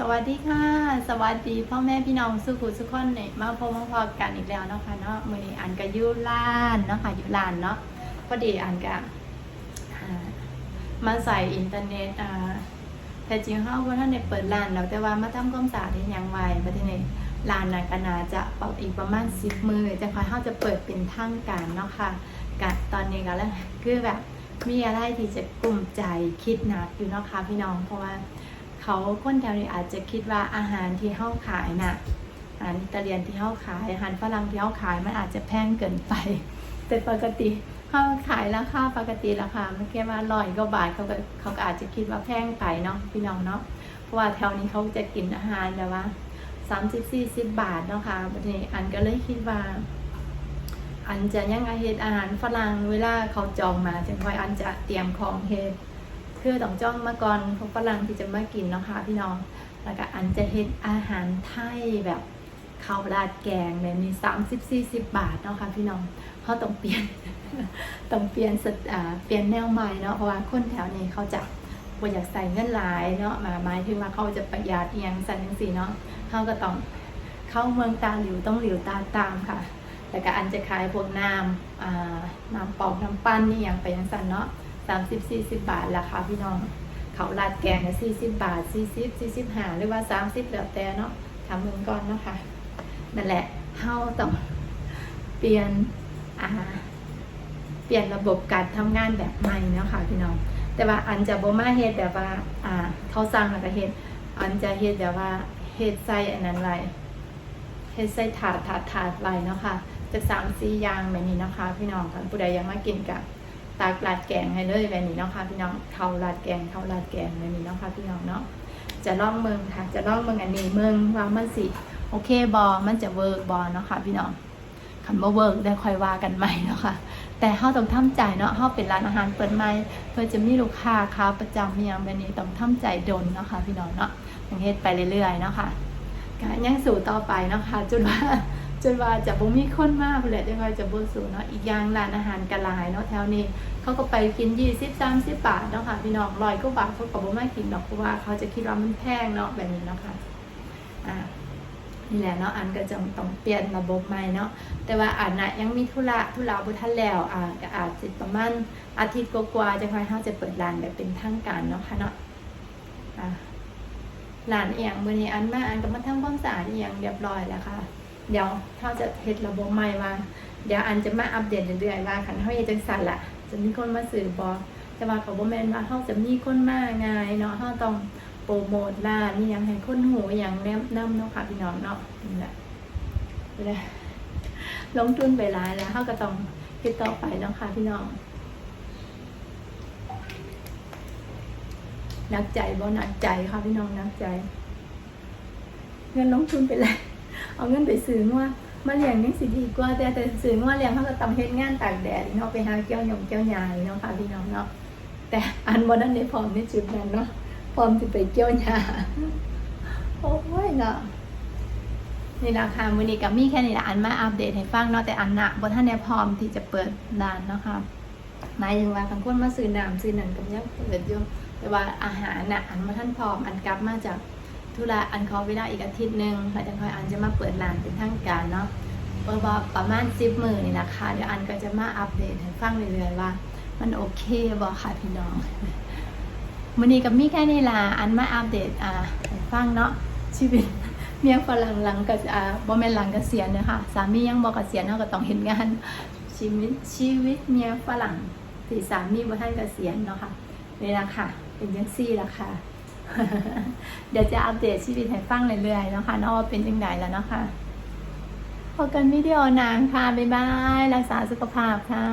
สวัสดีค่ะ สวัสดีพ่อแม่พี่น้องสุขุสุขคนเนี่ยมาพบมาพอกันอีกแล้วเนาะค่ะเนาะมือนี้อันก็อยู่ร้านเนาะค่ะยู่ร้านเนาะพอดีอันก็อ่ามาใส่อินเทอร์เน็ตอ่าแต่จริงเฮาบ่ทันได้เปิดร้านแล้วแต่ว่ามาทำความสะอาดให้หยังไว้บัดทีนี้ร้านนั้นก็นาจะเปิดอีกประมาณ10มื้อจะคอยเฮาจะเปิดเป็นทางการเนาะค่ะกะตอนนี้ก็แล้วคือแบบมีอะไรที่จะกลุ้มใจคิดหนักอยู่เนาะค่ะพี่น้องเพราะว่า เขาคนแถวนี้อาจจะคิดว่าอาหารที่เฮาขายน่ะอาหารอิตาเลียนที่เฮาขายอาหารฝรั่งที่เฮาขายมันอาจจะแพงเกินไป แต่ปกติเฮาขายราคาปกติราคาไม่แค่ว่าร้อยกว่าบาทเขาก็เขาก็อาจจะคิดว่าแพงไปเนาะพี่น้องเนาะเพราะว่าแถวนี้เขาจะกินอาหารแบบว่าสามสิบสี่สิบบาทเนาะค่ะบัดนี้อันก็เลยคิดว่าอันจะยังอาเฮ็ดอาหารฝรั่งเวลาเขาจองมาจังค่อยอันจะเตรียมของเฮ็ด คือต้องจ้องมาก่อนพวกฝรั่งที่จะมากินเนาะค่ะพี่น้อง แล้วก็อันจะเฮ็ดอาหารไทยแบบข้าวราดแกงแบบนี้สามสิบสี่สิบบาทเนาะค่ะพี่น้องเขาต้องเปลี่ยนต้องเปลี่ยนสไตอ่าเปลี่ยนแนวใหม่เนาะเพราะว่าคนแถวนี้เขาจะบ่อยากใส่เงินหลายเนาะมาหมายถึงว่าเขาจะประหยัดอหยังสั่นจังซี่เนาะเขาก็ต้องเข้าเมืองตาหลิวต้องหลิวตาตามค่ะแล้วก็อันจะขายพวกน้ำน้ำปอกน้ำปั้นนี่อย่างไปยังสั่นเนาะ สามสิบสี่สิบบาทราคาพี่น้อง เขาลาดแกงเนี่ยสี่สิบบาทสี่สิบสี่สิบห้าหรือว่าสามสิบแล้วแต่เนาะทำเงินก่อนเนาะค่ะนั่นแหละเฮาต้องเปลี่ยนอ่าเปลี่ยนระบบการทำงานแบบใหม่เนาะค่ะพี่น้อง แต่ว่าอันจะบ่มาเฮ็ดแบบว่าอ่าเขาสั่งแล้วก็เฮ็ดอันจะเฮ็ดแบบว่าเฮ็ดใส่อันนั้นไว้เฮ็ดใส่ถาดถาดถาดไว้เนาะค่ะจะสามสี่อย่างแบบนี้นะคะ พี่น้องค่ะผู้ใดยังมากินกับ ตากลาดแกงให้เลยแบบนี้เนาะค่ะพี่น้องเขาลาดแกงเขาลาดแกงแบบนี้เนาะค่ะพี่น้องเนาะจะล่องเมืองค่ะ จะล่องเมืองอันนี้เมืองว่ามันสิโอเคบอมันจะเวิร์กบอเนาะค่ะพี่น้องคันบ่เวิร์กได้ค่อยว่ากันใหม่เนาะค่ะแต่เฮาต้องทำใจเนาะเฮาเป็นร้านอาหารเปิดใหม่เพื่อจะมีลูกค้าค้าประจำอหย่างแบบนี้ต้องทำใจดนเนาะค่ะพี่น้องเนาะอย่างเฮ็ดไปเรื่อยๆเนาะค่ะก็ยังสู่ต่อไปเนาะค่ะจนว่า จนว่าจะบ่มีคนมากเลยจังว่าจะบ่สู่เนาะอีกอย่างร้านอาหารกะหลายเนาะแถวนี้เขาก็ไปกิน20 30บาทเนาะค่ะพี่น้องร้อยกว่าบาทเขาก็บ่มากินดอกเพราะว่าเขาจะคิดว่ามันแพงเนาะแบบนี้เนาะค่ะอ่านี่แหละเนาะอันก็จะต้องเปลี่ยนระบบใหม่เนาะแต่ว่าอันน่ะยังมีธุระธุระบ่ทันแล้วอ่าก็อาจสิประมาณอาทิตย์กว่าๆจะค่อยเฮาจะเปิดร้านแบบเป็นทางการเนาะค่ะเนาะอ่าหลานเอียงมือนี้อันมาอันก็มาทำความสะอาดเอียงเรียบร้อยแล้วค่ะ เดี๋ยวเขาจะเฮ็ดระบบใหม่ว่า เดี๋ยวอันจะมาอัปเดตเรื่อยๆว่าคันเฮาเฮ็ดจังซั่นล่ะ จะมีคนมาซื้อบ่แต่ว่าก็บ่แม่นว่าเฮาจะมีคนมาง่ายเนาะเฮาต้องโปรโมทร้านนี่ยังให้คนหูอหยังแนะนำเนาะค่ะพี่น้องเนาะนี่แหละนี่แหละลงทุนไปหลายแล้วเฮาก็ต้องเฮ็ดต่อไปเนาะค่ะพี่น้องนักใจบ่หนักใจค่ะพี่น้องนักใจ เงินลงทุนไปเลย เอาเงินไปซื้องัวมาเลี้ยงนี่สิดีกว่าแต่แต่ซื้องัวเลี้ยงเขาก็ต้องเฮ็ดงานตากแดดเนาะไปหาเกี่ยวหยงเกี่ยวหยายเนาะค่ะพี่น้องเนาะแต่อันบ่นั้นได้พร้อมในจุดนั้นเนาะพร้อมสิไปเกี่ยวหญ้าโอ้ยเนาะนี่ราคามือนี้ก็มีแค่นี้ละอันมาอัปเดตให้ฟังเนาะแต่อันน่ะบ่ทันได้พร้อมที่จะเปิดร้านเนาะค่ะหมายถึงว่าคันคนมาซื้อน้ำซื้อหนั่นก็ยังเปิดอยู่แต่ว่าอาหารน่ะอันมาท่านพร้อมอันกลับมาจาก ธุระอันขาเวลาอีกอาทิตย์หนึ่งแล้วจะคอยอันจะมาเปิดร้านเป็นทางการเนาะเปิดว่าประมาณสิบหมือนี่นะคะเดี๋ยวอันก็จะมาอัปเดตให้ฟังเรื่อยๆว่า มันโอเคบ่ค่ะพี่น้องวันนี้กับมี่แค่นี้ละอันมาอัปเดตอ่าให้ฟังเนาะชีวิตเมียฝรั่งหลังกับอ่าบ่แม่นหลังเกษียณเนะคะสามียังบ่เกษียณเฮาก็ต้องเห็นงานชีวิตชีวิตเมียฝรั่งที่สามีบ่ทันเกษียณเนาะค่ะนี่ละค่ะ เป็นยังซี่ละค่ะ เดี๋ยวจะอัปเดตชีวิตให้ฟังเรื่อยๆนะคะเนาะว่าเป็นยังไงแล้วเนาะค่ะพบกันวิดีโอนานค่ะ บ๊ายบาย รักษาสุขภาพค่ะ